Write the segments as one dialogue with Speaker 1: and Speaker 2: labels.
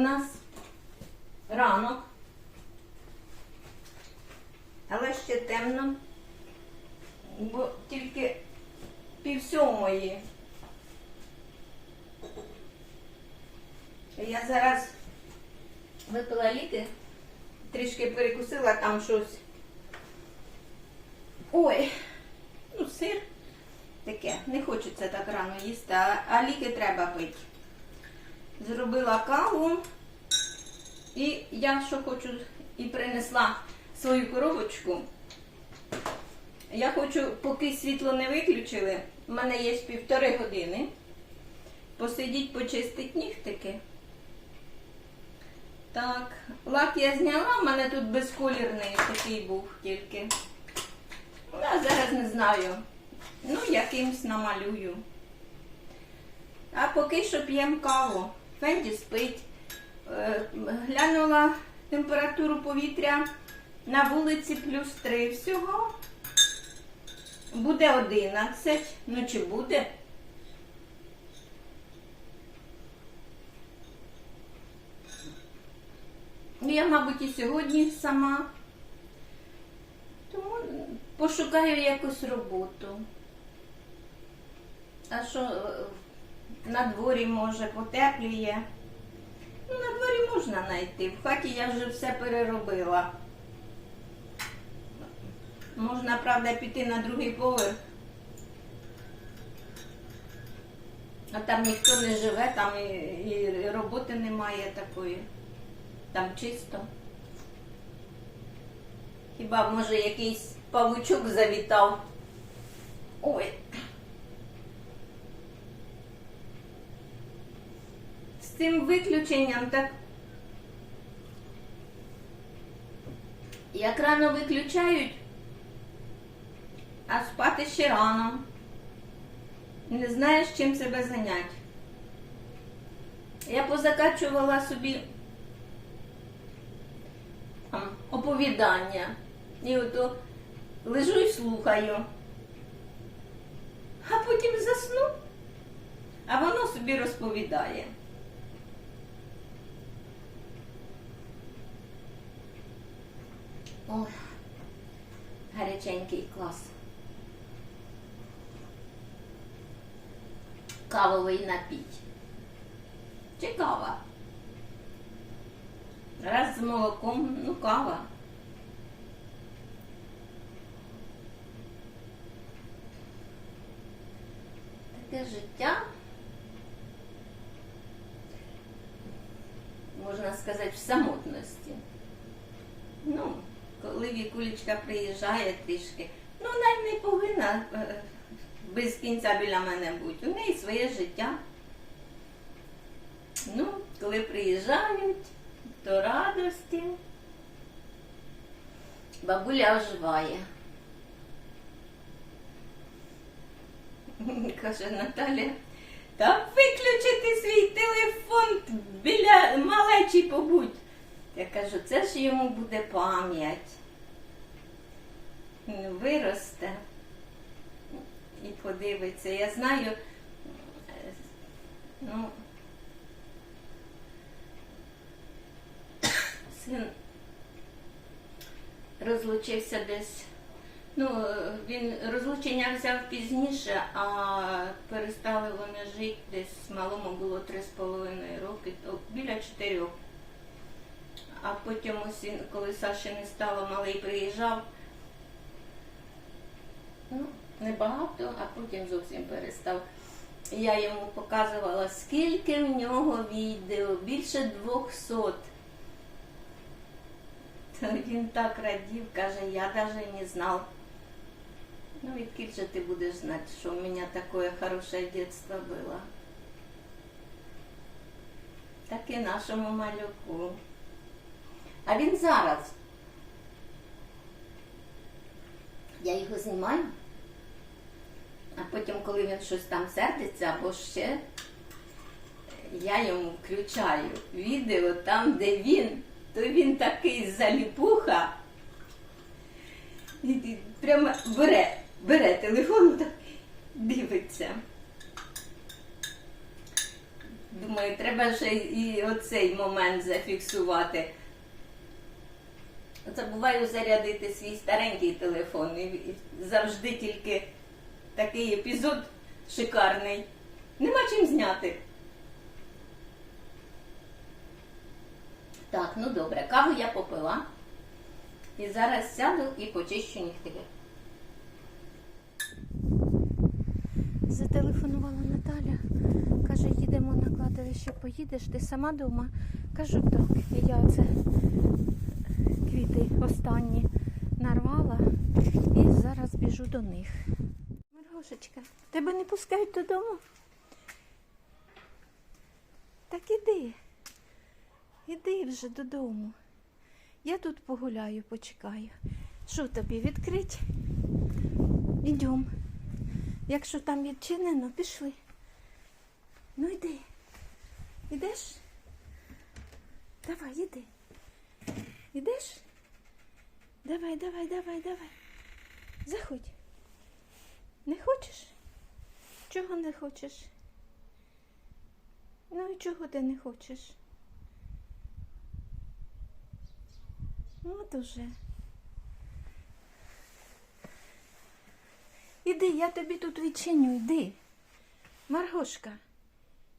Speaker 1: нас ранок, але ще темно, бо тільки пів сьомої. Я зараз випила ліки, трішки перекусила там щось. Ой, ну сир таке, не хочеться так рано їсти, а ліки треба пити. Зробила каву. І я що хочу і принесла свою коробочку. Я хочу, поки світло не виключили, в мене є півтори години. Посидіть, почистить нігтики. Так, лак я зняла, в мене тут безколірний такий був тільки. Я зараз не знаю. Ну, якимсь намалюю. А поки що п'ємо каву. Фенді спить. Е, Глянула температуру повітря на вулиці плюс 3 всього. Буде 11. Ну чи буде? Ну, Я, мабуть, і сьогодні сама. Тому пошукаю якусь роботу. А що е, на дворі може потепліє? Ну, на дворі можна знайти. В хаті я вже все переробила. Можна, правда, піти на другий поверх. А там ніхто не живе, там і, і роботи немає такої. Там чисто. Хіба може якийсь павучок завітав? Ой. З цим виключенням так. Як рано виключають, а спати ще рано. Не знаєш, чим себе зайняти. Я позакачувала собі оповідання. І ото лежу і слухаю. А потім засну, а воно собі розповідає. Ой, гаряченький клас. Кавовий напіть. Чи кава? Раз з молоком, ну кава. Таке життя. Можна сказати, в самотності. Ну, коли Вікулечка приїжджає трішки, ну навіть не повинна е, без кінця біля мене бути. У неї своє життя. Ну, коли приїжджають, то радості. Бабуля оживає. Каже Наталя, та виключити свій телефон біля малечі побудь. Я кажу, це ж йому буде пам'ять. Виросте і подивиться. Я знаю, ну, син розлучився десь. Ну, він розлучення взяв пізніше, а перестали вони жити десь малому було три з половиною роки, то біля чотирьох. А потім ось коли Саші не стало, малий приїжджав. Ну, небагато, а потім зовсім перестав. Я йому показувала, скільки в нього відео, більше двохсот. Він так радів, каже, я навіть не знав. Ну, відкіль ти будеш знати, що у мене таке хороше дитинство було. Так і нашому малюку. А він зараз. Я його знімаю, а потім, коли він щось там сердиться або ще, я йому включаю відео там, де він, то він такий заліпуха. І, прямо бере, бере телефон, так дивиться.
Speaker 2: Думаю, треба ще і оцей момент зафіксувати. Забуваю зарядити свій старенький телефон. І завжди тільки такий епізод шикарний. Нема чим зняти. Так, ну добре, каву я попила. І зараз сяду і почищу нігтики.
Speaker 1: Зателефонувала Наталя. Каже, їдемо на кладовище, поїдеш, ти сама вдома? Кажу, так. Я це квіти останні нарвала і зараз біжу до них. Маргошечка, тебе не пускають додому? Так іди. Іди вже додому. Я тут погуляю, почекаю. Що тобі відкрить? Ідем. Якщо там відчинено, пішли. Ну йди. Ідеш? Давай, іди. Ідеш? Давай, давай, давай, давай. Заходь. Не хочеш? Чого не хочеш? Ну і чого ти не хочеш? От уже. Іди, я тобі тут відчиню, йди. Маргошка,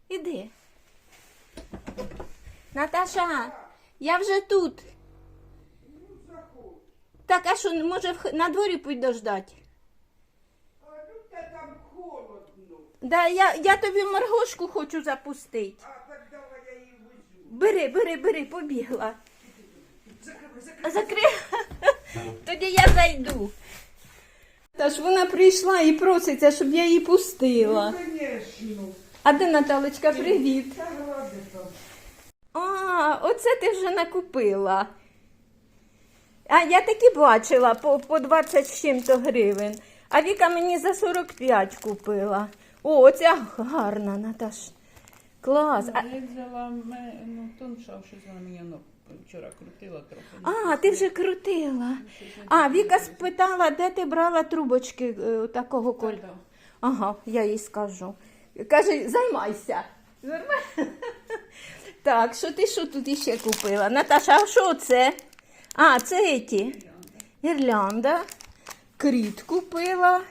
Speaker 1: іди. Наташа, я вже тут. Так, а що, може в х- на дворі підождати?
Speaker 3: А ну та там холодно.
Speaker 1: Да, я, я тобі Маргошку хочу запустити.
Speaker 3: А так давай я її везу.
Speaker 1: Бери, бери, бери, побігла.
Speaker 3: Закривай, закривай.
Speaker 1: Закрий. Тоді я зайду. Та ж вона прийшла і проситься, щоб я її пустила.
Speaker 3: Конечно.
Speaker 1: А де Наталочка, привіт.
Speaker 3: Та там.
Speaker 1: А, оце ти вже накупила. А я таки бачила по, по 20 з чим-то гривень. А Віка мені за 45 купила. О, оця гарна, Наташ. Клас. А,
Speaker 4: Я взяла ну, тонша, щось вона мені ну, вчора крутила трохи.
Speaker 1: а, ти вже крутила. А, Віка спитала, де ти брала трубочки е, такого кольору. Ага, я їй скажу. Каже, займайся. Займай- Так, що ти що тут іще купила? Наташа, а що це? А, це ті. Гірлянда. Кріт купила.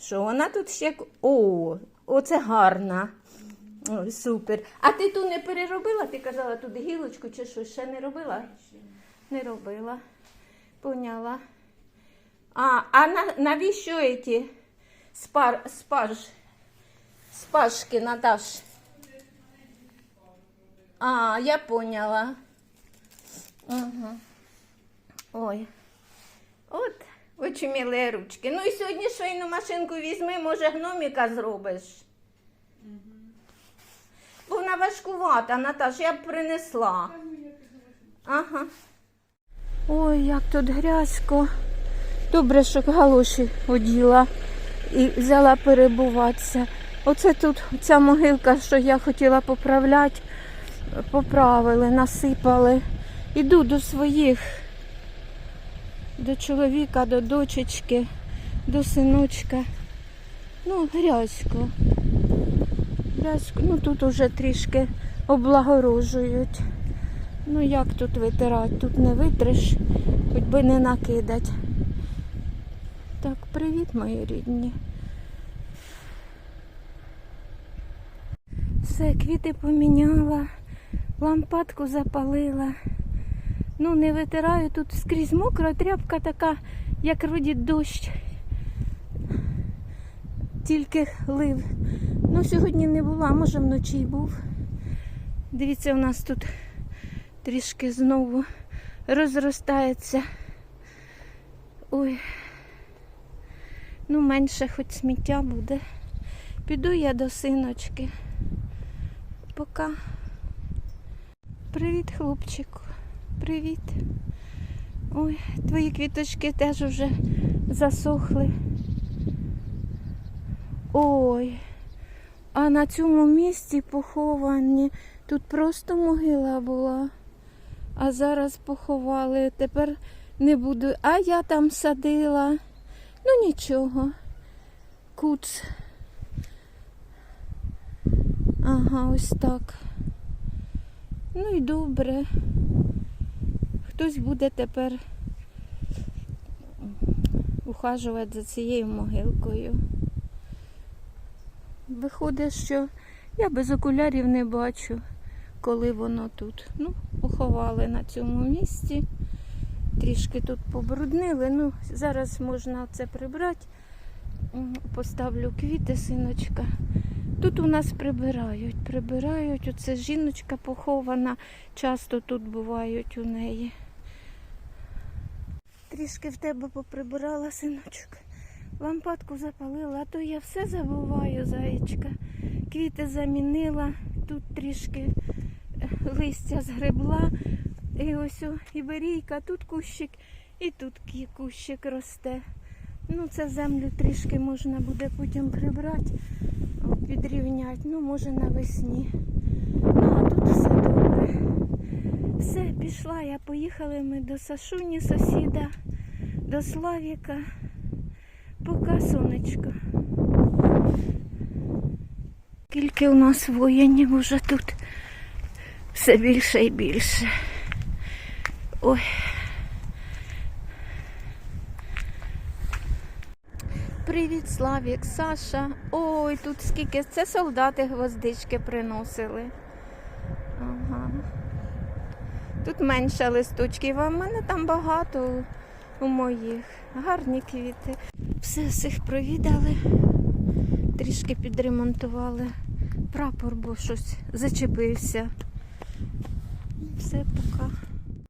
Speaker 1: Що вона тут ще? О, оце гарна. О, супер. А ти ту не переробила? Ти казала тут гілочку чи що? Ще не робила? Не робила. Поняла. А, а на, навіщо ці спар, спаж, спажки, Наташ? А, я поняла. Угу. Ой. От, очуміле ручки. Ну і сьогодні швейну машинку візьми, може гноміка зробиш. Бо вона важкувата, Наташ, я б принесла. Ага. Ой, як тут грязько. Добре, що галоші оділа і взяла перебуватися. Оце тут ця могилка, що я хотіла поправляти, поправили, насипали. Іду до своїх, до чоловіка, до дочечки, до синочка. Ну, грязько. Грязько. Ну тут уже трішки облагорожують. Ну як тут витирати? Тут не витриш, хоч би не накидать. Так, привіт, мої рідні. Все, квіти поміняла, лампадку запалила. Ну, не витираю, тут скрізь мокра, тряпка така, як роді дощ. Тільки лив. Ну, сьогодні не була, може вночі й був. Дивіться, у нас тут трішки знову розростається. Ой. Ну, менше хоч сміття буде. Піду я до синочки. Пока. Привіт, хлопчику. Привіт. Ой, твої квіточки теж вже засохли. Ой. А на цьому місці поховані. Тут просто могила була. А зараз поховали. Тепер не буду. А я там садила. Ну нічого. Куц. Ага, ось так. Ну і добре. Хтось буде тепер ухажувати за цією могилкою. Виходить, що я без окулярів не бачу, коли воно тут. Ну, поховали на цьому місці. Трішки тут побруднили. Ну, зараз можна це прибрати. Поставлю квіти, синочка. Тут у нас прибирають, прибирають. Оце жіночка похована, часто тут бувають у неї. Трішки в тебе поприбирала, синочок. Лампадку запалила, а то я все забуваю, заєчка. Квіти замінила, тут трішки е, листя згребла. І ось іберійка, тут кущик, і тут кущик росте. Ну, це землю трішки можна буде потім прибрати, підрівняти. Ну, може навесні. Ну, а тут все добре. Все, пішла я. Поїхали ми до Сашуні, сусіда, до Славіка. Пока, сонечко. Скільки у нас воїнів уже тут все більше і більше. Ой. Привіт, Славік, Саша. Ой, тут скільки. Це солдати гвоздички приносили. Ага. Тут менше листочків, а в мене там багато у моїх. Гарні квіти. Все всіх провідали, трішки підремонтували прапор, бо щось зачепився. Все пока.